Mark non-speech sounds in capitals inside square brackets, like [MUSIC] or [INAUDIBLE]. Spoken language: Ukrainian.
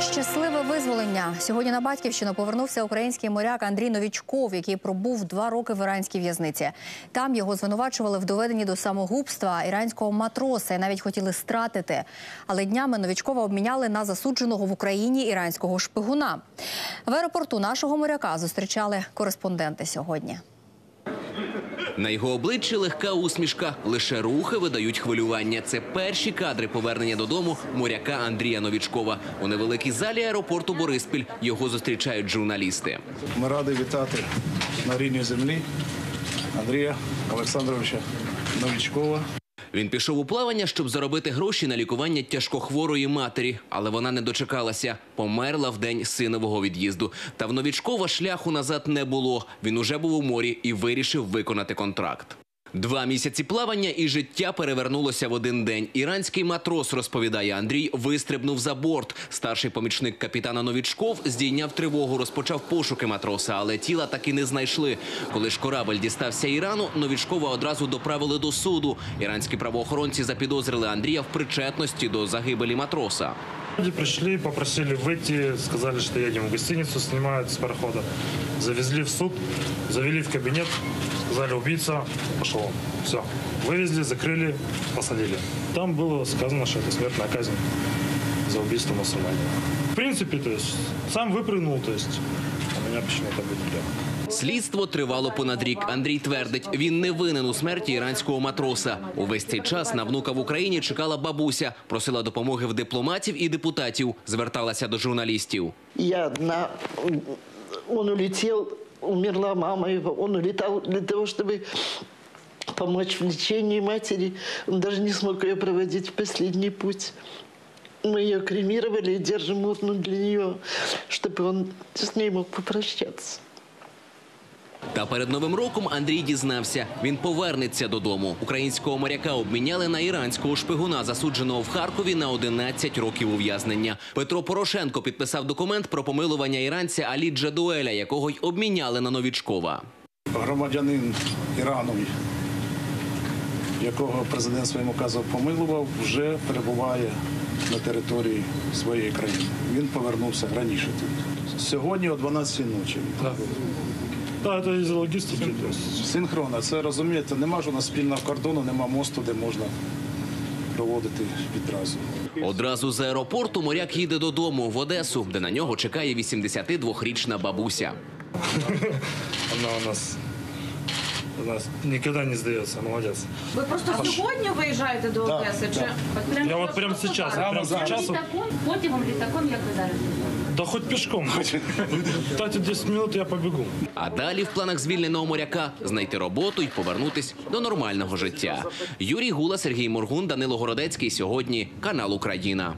Щасливе визволення сьогодні на батьківщину повернувся український моряк Андрій Новічков, який пробув два роки в іранській в'язниці. Там його звинувачували в доведенні до самогубства іранського матроса і навіть хотіли стратити. Але днями Новічкова обміняли на засудженого в Україні іранського шпигуна. В аеропорту нашого моряка зустрічали кореспонденти сьогодні. На його обличчі легка усмішка. Лише рухи видають хвилювання. Це перші кадри повернення додому моряка Андрія Новічкова. У невеликій залі аеропорту Бориспіль його зустрічають журналісти. Ми раді вітати на рідній землі Андрія Олександровича Новічкова. Він пішов у плавання, щоб заробити гроші на лікування тяжкохворої матері, але вона не дочекалася. Померла в день синового від'їзду. Та в Новічкова шляху назад не було. Він уже був у морі і вирішив виконати контракт. Два місяці плавання і життя перевернулося в один день. Іранський матрос, розповідає Андрій, вистрибнув за борт. Старший помічник капітана Новічков здійняв тривогу, розпочав пошуки матроса, але тіла таки не знайшли. Коли ж корабль дістався Ірану, Новічкова одразу доправили до суду. Іранські правоохоронці запідозрили Андрія в причетності до загибелі матроса. Люди пришли, попросили выйти, сказали, что едем в гостиницу, снимают с парохода. Завезли в суд, завели в кабинет, сказали убийца, пошел. Все. Вывезли, закрыли, посадили. Там было сказано, что это смертная казнь за убийство мусульманина. В принципе, то есть, сам выпрыгнул, то есть, а меня почему-то выделили. Слідство тривало понад рік. Андрій твердить, він не винен у смерті іранського матроса. Увесь цей час на внука в Україні чекала бабуся, просила допомоги в дипломатів і депутатів, зверталася до журналістів. Я одна. Он улетел, умерла мама его. Он улетал для того, чтобы помочь в лечении матери. Он даже не смог ее проводить в последний путь. Мы ее кремировали и держим урну для нее, чтобы он с ней мог попрощаться. Та перед новим роком Андрій дізнався, він повернеться додому. Українського моряка обміняли на іранського шпигуна, засудженого в Харкові на 11 років ув'язнення. Петро Порошенко підписав документ про помилування іранця Алі Джадуеля, якого й обміняли на Новічкова. Громадянин Ірану, якого президент своїм указом помилував, вже перебуває на території своєї країни. Він повернувся раніше тут. Сьогодні о 12 ночі. Да. Да, это из логистики. То Синхронно, це розумієте, нема ж у нас спільного кордону, нема мосту, де можна проводити відразу. Одразу з аеропорту моряк їде додому в Одесу, де на нього чекає 82-річна бабуся. [LAUGHS] она у нас, у нас никогда не сдается, молодец. Ви просто сьогодні виїжджаєте до Так, Одеси? Чи так. от прямо Я от прямо так? прямо зараз. потягом, літаком, як ви зараз? Да хоть пешком. [LAUGHS] Дайте 10 минут, я побегу. А далі в планах звільненого моряка знайти роботу і повернутись до нормального життя. Юрій Гула, Сергій Моргун, Данило Городецький. Сьогодні канал Україна.